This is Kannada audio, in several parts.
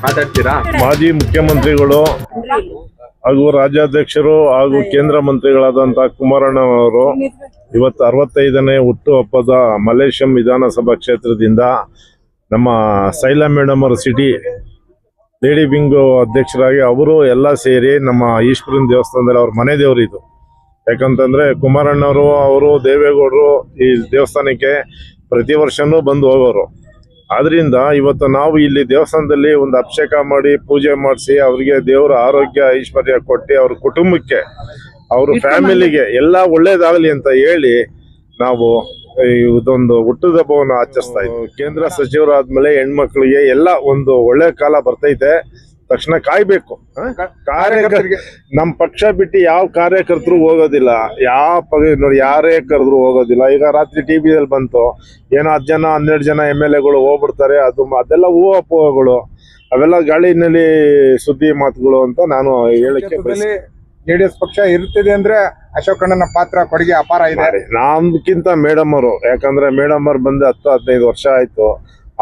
ಮಾತಾಡ್ತೀರಾ? ಮಾಜಿ ಮುಖ್ಯಮಂತ್ರಿಗಳು ಹಾಗೂ ರಾಜ್ಯಾಧ್ಯಕ್ಷರು ಹಾಗೂ ಕೇಂದ್ರ ಮಂತ್ರಿಗಳಾದಂತಹ ಕುಮಾರಣ್ಣ ಅವರು ಇವತ್ತು ಅರವತ್ತೈದನೇ ಹುಟ್ಟುಹಬ್ಬದ ಮಲೇಷ್ಯಂ ವಿಧಾನಸಭಾ ಕ್ಷೇತ್ರದಿಂದ ನಮ್ಮ ಸೈಲಾ ಮೇಡಮ್ ಅವರ ಸಿಟಿ ಲೇಡಿ ಬಿಂಗು ಅಧ್ಯಕ್ಷರಾಗಿ ಅವರು ಎಲ್ಲ ಸೇರಿ ನಮ್ಮ ಈಶ್ವರನ ದೇವಸ್ಥಾನದಲ್ಲಿ ಅವ್ರ ಮನೆ ದೇವರು ಇದು. ಯಾಕಂತಂದ್ರೆ ಕುಮಾರಣ್ಣವರು ಅವರು ದೇವೇಗೌಡರು ಈ ದೇವಸ್ಥಾನಕ್ಕೆ ಪ್ರತಿ ವರ್ಷನೂ ಬಂದು ಹೋಗೋರು. ಆದ್ರಿಂದ ಇವತ್ತು ನಾವು ಇಲ್ಲಿ ದೇವಸ್ಥಾನದಲ್ಲಿ ಒಂದು ಅಭಿಷೇಕ ಮಾಡಿ ಪೂಜೆ ಮಾಡಿಸಿ ಅವರಿಗೆ ದೇವರ ಆರೋಗ್ಯ ಐಶ್ವರ್ಯ ಕೊಟ್ಟು ಅವ್ರ ಕುಟುಂಬಕ್ಕೆ ಅವ್ರ ಫ್ಯಾಮಿಲಿಗೆ ಎಲ್ಲ ಒಳ್ಳೇದಾಗ್ಲಿ ಅಂತ ಹೇಳಿ ನಾವು ಇದೊಂದು ಹುಟ್ಟದ ಹಬ್ಬವನ್ನು ಆಚರಿಸ್ತಾ ಇದ್ವಿ. ಕೇಂದ್ರ ಸಚಿವರಾದ್ಮೇಲೆ ಹೆಣ್ಮಕ್ಳಿಗೆ ಎಲ್ಲ ಒಂದು ಒಳ್ಳೆ ಕಾಲ ಬರ್ತೈತೆ. ತಕ್ಷಣ ಕಾಯ್ಬೇಕು? ಕಾರ್ಯಕರ್ತರಿಗೆ ನಮ್ ಪಕ್ಷ ಬಿಟ್ಟು ಯಾವ ಕಾರ್ಯಕರ್ತರು ಹೋಗೋದಿಲ್ಲ. ಯಾವ ಪಗ ನೋಡಿ ಯಾರೇ ಕರೆದ್ರು ಹೋಗೋದಿಲ್ಲ. ಈಗ ರಾತ್ರಿ ಟಿವಿಯಲ್ಲಿ ಬಂತು. ಏನೋ ಹತ್ತು ಜನ ಹನ್ನೆರಡು ಜನ ಎಂ ಎಲ್ ಎಗಳು ಹೋಗ್ಬಿಡ್ತಾರೆ. ಅದು ಅದೆಲ್ಲ ಅದೆಲ್ಲ ಊಹಾಪೋಹಗಳು ಅವೆಲ್ಲ ಗಾಳಿನಲ್ಲಿ ಸುದ್ದಿ ಮಾತುಗಳು ಅಂತ ನಾನು ಹೇಳಕ್ಕೆ ಬಯಸ್ತೀನಿ. ಜೆಡಿಎಸ್ ಪಕ್ಷ ಇರ್ತಿದೆ ಅಂದ್ರೆ ಅಶೋಕ್ ಅಣ್ಣನ ಪಾತ್ರ ಕೊಡುಗೆ ಅಪಾರ ಇದೆ. ನಮ್ಗಿಂತ ಮೇಡಮ್ ಅವರು. ಯಾಕಂದ್ರೆ ಮೇಡಮ್ ಅವ್ರು ಬಂದು ಹತ್ತು, ಹದಿನೈದು ವರ್ಷ ಆಯ್ತು.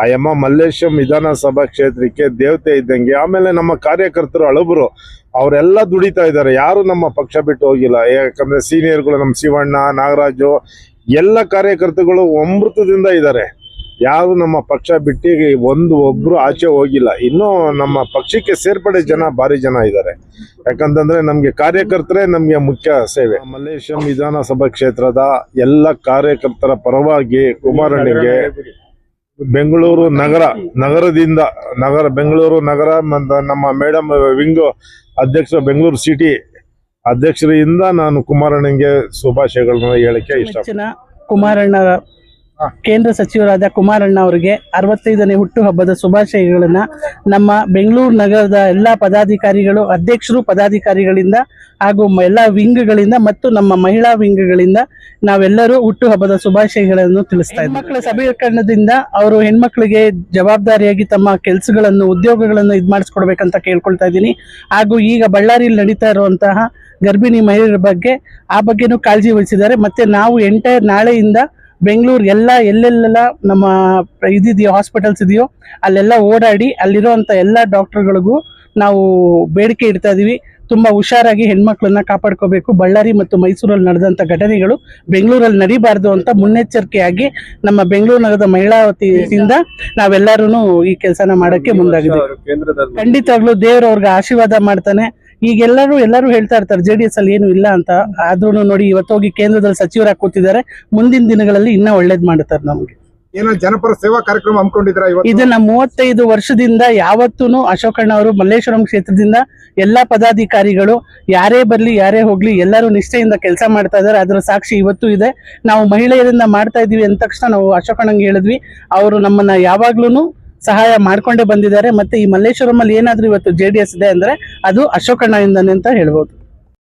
ಆ ಎಮ್ಮ ಮಲ್ಲೇಶ್ವರಂ ವಿಧಾನಸಭಾ ಕ್ಷೇತ್ರಕ್ಕೆ ದೇವತೆ ಇದ್ದಂಗೆ, ಆಮೇಲೆ ನಮ್ಮ ಕಾರ್ಯಕರ್ತರು, ಹಳಬರು, ಅವರೆಲ್ಲ ದುಡಿತಾ ಇದ್ದಾರೆ. ಯಾರು ನಮ್ಮ ಪಕ್ಷ ಬಿಟ್ಟು ಹೋಗಿಲ್ಲ. ಯಾಕಂದ್ರೆ ಸೀನಿಯರ್ಗಳು ನಮ್ಮ ಶಿವಣ್ಣ, ನಾಗರಾಜು, ಎಲ್ಲ ಕಾರ್ಯಕರ್ತರುಗಳು ಅಮೃತದಿಂದ ಇದ್ದಾರೆ. ಯಾರು ನಮ್ಮ ಪಕ್ಷ ಬಿಟ್ಟಿ ಒಂದು ಒಬ್ರು ಆಚೆ ಹೋಗಿಲ್ಲ. ಇನ್ನೂ ನಮ್ಮ ಪಕ್ಷಕ್ಕೆ ಸೇರ್ಪಡೆ ಜನ, ಭಾರಿ ಜನ ಇದ್ದಾರೆ. ಯಾಕಂತಂದ್ರೆ ನಮ್ಗೆ ಕಾರ್ಯಕರ್ತರೇ ನಮ್ಗೆ ಮುಖ್ಯ ಸೇವೆ. ಮಲ್ಲೇಶ್ವರಂ ವಿಧಾನಸಭಾ ಕ್ಷೇತ್ರದ ಎಲ್ಲ ಕಾರ್ಯಕರ್ತರ ಪರವಾಗಿ ಕುಮಾರಣ್ಣಿಗೆ ಬೆಂಗಳೂರು ನಗರ ನಗರದಿಂದ ನಗರ ಬೆಂಗಳೂರು ನಗರ ನಮ್ಮ ಮೇಡಮ್ ವಿಂಗ್ ಅಧ್ಯಕ್ಷ ಬೆಂಗಳೂರು ಸಿಟಿ ಅಧ್ಯಕ್ಷರಿಂದ ನಾನು ಕುಮಾರಣ್ಣಗೆ ಶುಭಾಶಯಗಳನ್ನ ಹೇಳಕ್ಕೆ ಇಷ್ಟ ಕುಮಾರಣ್ಣ ಕೇಂದ್ರ ಸಚಿವರಾದ ಕುಮಾರಣ್ಣ ಅವರಿಗೆ ಅರವತ್ತೈದನೇ ಹುಟ್ಟುಹಬ್ಬದ ಶುಭಾಶಯಗಳನ್ನು ನಮ್ಮ ಬೆಂಗಳೂರು ನಗರದ ಎಲ್ಲ ಪದಾಧಿಕಾರಿಗಳು, ಅಧ್ಯಕ್ಷರು ಪದಾಧಿಕಾರಿಗಳಿಂದ ಹಾಗೂ ಎಲ್ಲ ವಿಂಗ್ಗಳಿಂದ ಮತ್ತು ನಮ್ಮ ಮಹಿಳಾ ವಿಂಗ್ಗಳಿಂದ ನಾವೆಲ್ಲರೂ ಹುಟ್ಟುಹಬ್ಬದ ಶುಭಾಶಯಗಳನ್ನು ತಿಳಿಸ್ತಾ ಇದ್ದೀವಿ. ಮಕ್ಕಳ ಸಬಲೀಕರಣದಿಂದ ಅವರು ಹೆಣ್ಮಕ್ಳಿಗೆ ಜವಾಬ್ದಾರಿಯಾಗಿ ತಮ್ಮ ಕೆಲಸಗಳನ್ನು, ಉದ್ಯೋಗಗಳನ್ನು ಇದು ಮಾಡಿಸ್ಕೊಡ್ಬೇಕಂತ ಕೇಳ್ಕೊಳ್ತಾ ಇದ್ದೀನಿ. ಹಾಗೂ ಈಗ ಬಳ್ಳಾರಿಯಲ್ಲಿ ನಡೀತಾ ಇರುವಂತಹ ಗರ್ಭಿಣಿ ಮಹಿಳೆಯರ ಬಗ್ಗೆ ಆ ಬಗ್ಗೆನೂ ಕಾಳಜಿ ವಹಿಸಿದ್ದಾರೆ. ಮತ್ತೆ ನಾವು ಎಂಟೈರ್ ನಾಳೆಯಿಂದ ಬೆಂಗಳೂರು ಎಲ್ಲ ಎಲ್ಲೆಲ್ಲೆಲ್ಲ ನಮ್ಮ ಇದಿದೆಯೋ ಹಾಸ್ಪಿಟಲ್ಸ್ ಇದೆಯೋ ಅಲ್ಲೆಲ್ಲ ಓಡಾಡಿ ಅಲ್ಲಿರುವಂಥ ಎಲ್ಲ ಡಾಕ್ಟರ್ಗಳಿಗೂ ನಾವು ಬೇಡಿಕೆ ಇಡ್ತಾ ಇದೀವಿ. ತುಂಬ ಹುಷಾರಾಗಿ ಹೆಣ್ಮಕ್ಳನ್ನ ಕಾಪಾಡ್ಕೋಬೇಕು. ಬಳ್ಳಾರಿ ಮತ್ತು ಮೈಸೂರಲ್ಲಿ ನಡೆದಂಥ ಘಟನೆಗಳು ಬೆಂಗಳೂರಲ್ಲಿ ನಡಿಬಾರ್ದು ಅಂತ ಮುನ್ನೆಚ್ಚರಿಕೆಯಾಗಿ ನಮ್ಮ ಬೆಂಗಳೂರು ನಗರದ ಮಹಿಳಾ ವತಿಯಿಂದ ನಾವೆಲ್ಲರೂ ಈ ಕೆಲಸನ ಮಾಡೋಕ್ಕೆ ಮುಂದಾಗಿದ್ದೀವಿ. ಖಂಡಿತವಾಗ್ಲೂ ದೇವ್ರು ಅವ್ರಿಗೆ ಆಶೀರ್ವಾದ ಮಾಡ್ತಾನೆ. ಈಗೆಲ್ಲರೂ ಎಲ್ಲರೂ ಹೇಳ್ತಾ ಇರ್ತಾರೆ ಜೆ ಡಿ ಎಸ್ ಅಲ್ಲಿ ಏನು ಇಲ್ಲ ಅಂತ. ಆದ್ರೂ ನೋಡಿ ಇವತ್ತು ಹೋಗಿ ಕೇಂದ್ರದಲ್ಲಿ ಸಚಿವರಾಗಿ ಕೂತಿದ್ದಾರೆ. ಮುಂದಿನ ದಿನಗಳಲ್ಲಿ ಇನ್ನ ಒಳ್ಳೇದ್ ಮಾಡ್ತಾರೆ ನಮ್ಗೆ. ಏನೋ ಜನಪರ ಸೇವಾ ಕಾರ್ಯಕ್ರಮ ಹಮ್ಮಿಕೊಂಡಿದ್ರ ಇದನ್ನ ಮೂವತ್ತೈದು ವರ್ಷದಿಂದ ಯಾವತ್ತೂ ಅಶೋಕಣ್ಣ ಅವರು ಮಲ್ಲೇಶ್ವರಂ ಕ್ಷೇತ್ರದಿಂದ ಎಲ್ಲಾ ಪದಾಧಿಕಾರಿಗಳು ಯಾರೇ ಬರ್ಲಿ ಯಾರೇ ಹೋಗ್ಲಿ ಎಲ್ಲರೂ ನಿಷ್ಠೆಯಿಂದ ಕೆಲಸ ಮಾಡ್ತಾ ಇದ್ದಾರೆ. ಅದರ ಸಾಕ್ಷಿ ಇವತ್ತು ಇದೆ. ನಾವು ಮಹಿಳೆಯರಿಂದ ಮಾಡ್ತಾ ಇದೀವಿ ಅಂದ ತಕ್ಷಣ ನಾವು ಅಶೋಕಣ್ಣಂಗೆ ಹೇಳಿದ್ವಿ. ಅವರು ನಮ್ಮನ್ನ ಯಾವಾಗ್ಲೂ ಸಹಾಯ ಮಾಡ್ಕೊಂಡೇ ಬಂದಿದ್ದಾರೆ. ಮತ್ತೆ ಈ ಮಲ್ಲೇಶ್ವರಂ ಅಲ್ಲಿ ಏನಾದ್ರೂ ಇವತ್ತು ಜೆ ಇದೆ ಅಂದ್ರೆ ಅದು ಅಶೋಕಣ್ಣಯಿಂದಾನೆ ಅಂತ ಹೇಳ್ಬೋದು.